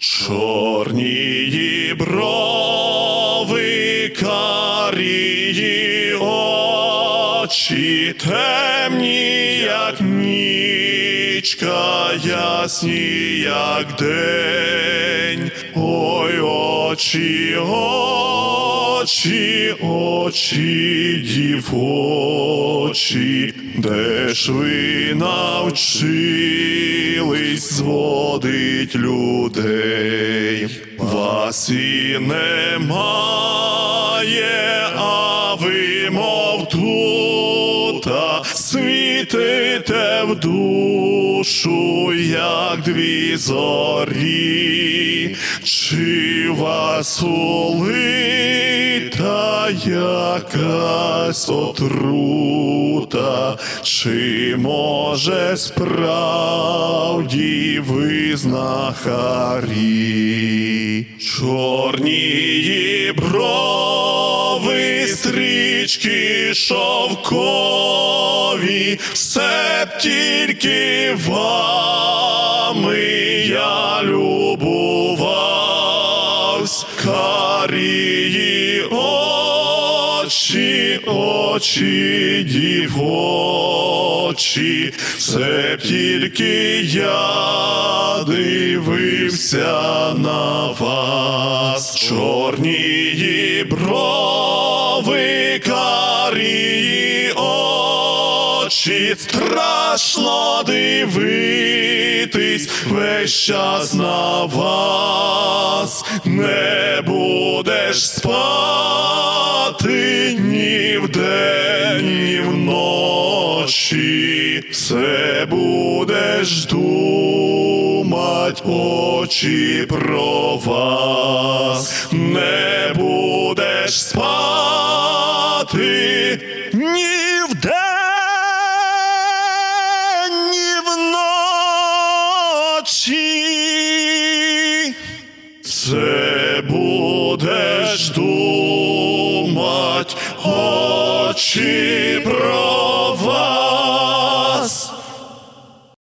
Чорні брови, карії очі, темні, як нічка, ясні, як день. Ой, очі, очі, очі, дівочі, де ж ви навчились зводить людей? Вас і немає, а ви мов тута, світите в душу, як дві зорі, чи вас улита якась отрута, чи може справді ви знахарі? Чорні брови, стрічки шовкові, все б тільки вами я любувавсь, карії очі, очі дівочі, б тільки я дивився на вас, чорні брови, карії очі, страшно дивитись весь час на вас, не будеш спати ні вдень, ні вночі, все будеш думать очі про вас, не будеш спати вночі. Це будеш думать очі про